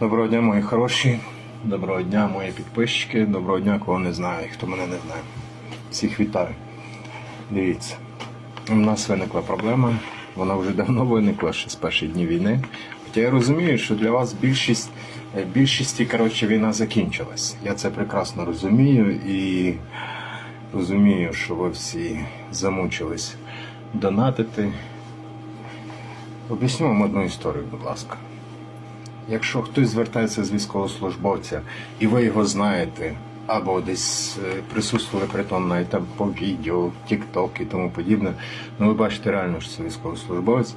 Доброго дня, мої хороші. Доброго дня, мої підписчики. Доброго дня, кого не знаю, і хто мене не знає. Всіх вітаю. Дивіться, у нас виникла проблема. Вона вже давно виникла ще з перших днів війни. Хоча я розумію, що для вас більшість е, більшості коротше, війна закінчилась. Я це прекрасно розумію і розумію, що ви всі замучились донатити. Об'ясню вам одну історію, будь ласка. Якщо хтось звертається з військовослужбовця і ви його знаєте, або десь е, присутствували при тому навіть там по відео, TikTok і тому подібне, ну ви бачите реально, що це військовослужбовець.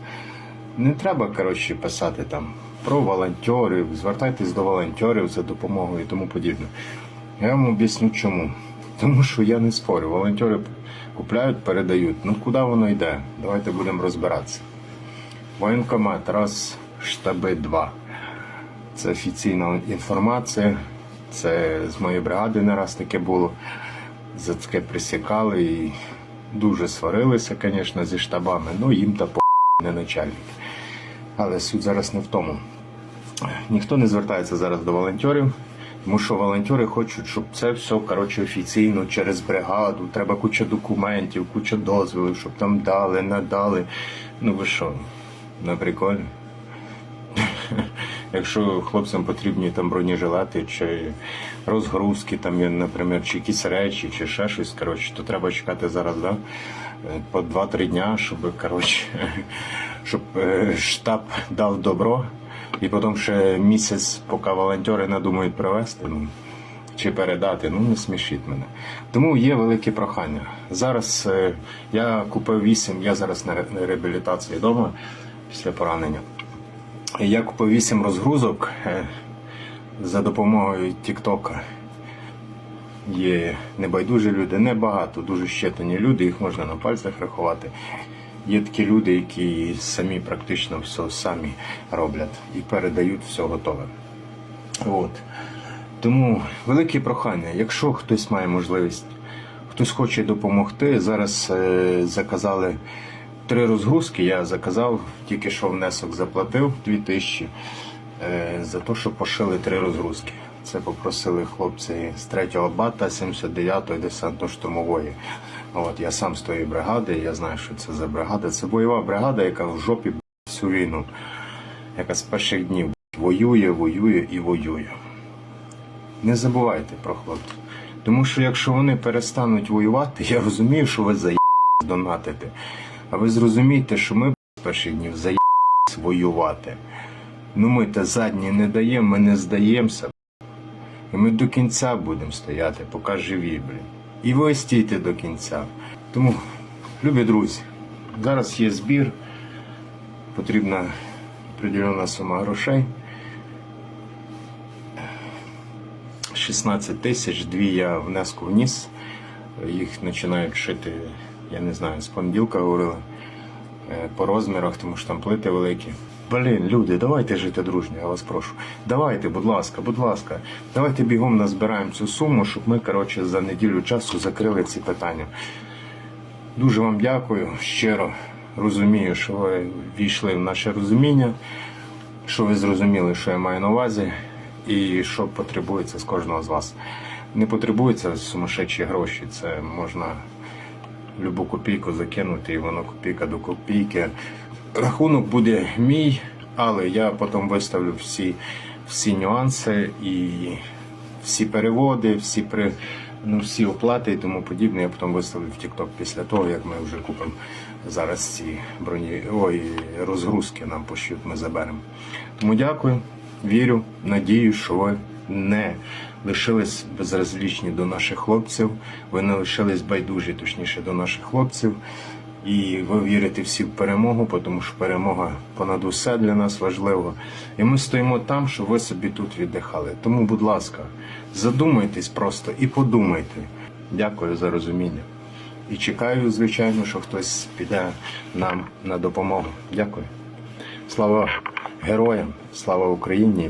Не треба коротше писати там про волонтерів, звертайтесь до волонтерів за допомогою і тому подібне. Я вам об'ясню чому. Тому що я не спорю, волонтери купляють, передають. Ну куди воно йде? Давайте будемо розбиратися. Воєнкомат раз, штаби два. Це офіційна інформація. Це з моєї бригади не раз таке було. За таке присікали і дуже сварилися, звісно, зі штабами. Ну їм та по не начальник. Але суть зараз не в тому. Ніхто не звертається зараз до волонтерів, тому що волонтери хочуть, щоб це все коротше офіційно через бригаду. Треба куча документів, куча дозволів, щоб там дали, надали. Ну ви що, на приколі? Якщо хлопцям потрібні там бронежилети чи розгрузки, там, наприклад, чи якісь речі, чи ще щось, коротше, то треба чекати зараз, да? по 2-3 дня, щоб, коротше, щоб е, штаб дав добро, і потім ще місяць, поки волонтери надумають привезти. Ну, чи передати, ну не смішіть мене. Тому є велике прохання. Зараз е, я купив 8, я зараз на реабілітації вдома після поранення. Я купив 8 розгрузок е, за допомогою Тіктока. Є небайдужі люди, небагато, дуже щитані люди, їх можна на пальцях рахувати. Є такі люди, які самі практично все самі роблять і передають все готове. От. Тому велике прохання, якщо хтось має можливість, хтось хоче допомогти, зараз е, заказали три розгрузки. Я заказав, тільки що внесок заплатив 2000 е, за те, що пошили три розгрузки. Це попросили хлопці з 3-го бата 79-ї десантно-штурмової. От я сам з тої бригади, я знаю, що це за бригада. Це бойова бригада, яка в жопі всю війну, яка з перших днів воює, воює і воює. Не забувайте про хлопців. Тому що якщо вони перестануть воювати, я розумію, що ви заїбались донатите. А ви зрозумієте, що ми з перших днів заїбались воювати. Ну ми те задні не даємо, ми не здаємося. І ми до кінця будемо стояти, поки живі, блін. І ви стійте до кінця. Тому, любі друзі, зараз є збір, потрібна определена сума грошей. 16 тисяч, дві я внеску вніс. Їх починають шити, я не знаю, з понеділка говорили е, по розмірах, тому що там плити великі. Блін, люди, давайте жити дружньо, я вас прошу. Давайте, будь ласка, будь ласка, давайте бігом назбираємо цю суму, щоб ми, коротше, за неділю часу закрили ці питання. Дуже вам дякую. Щиро розумію, що ви війшли в наше розуміння, що ви зрозуміли, що я маю на увазі, і що потребується з кожного з вас. Не потребується сумасшедші гроші. Це можна любу копійку закинути, і воно копійка до копійки. Рахунок буде мій, але я потім виставлю всі, всі нюанси і всі переводи, всі при, ну, всі оплати і тому подібне. Я потім виставлю в TikTok після того, як ми вже купимо зараз ці броні, ой, розгрузки нам пошють, ми заберемо. Тому дякую, вірю, надію, що ви не лишились безразлічні до наших хлопців, ви не лишились байдужі, точніше, до наших хлопців. І ви вірите всі в перемогу, тому що перемога понад усе для нас важливо. І ми стоїмо там, щоб ви собі тут віддихали. Тому, будь ласка, задумайтесь просто і подумайте. Дякую за розуміння. І чекаю, звичайно, що хтось піде нам на допомогу. Дякую. Слава героям, слава Україні!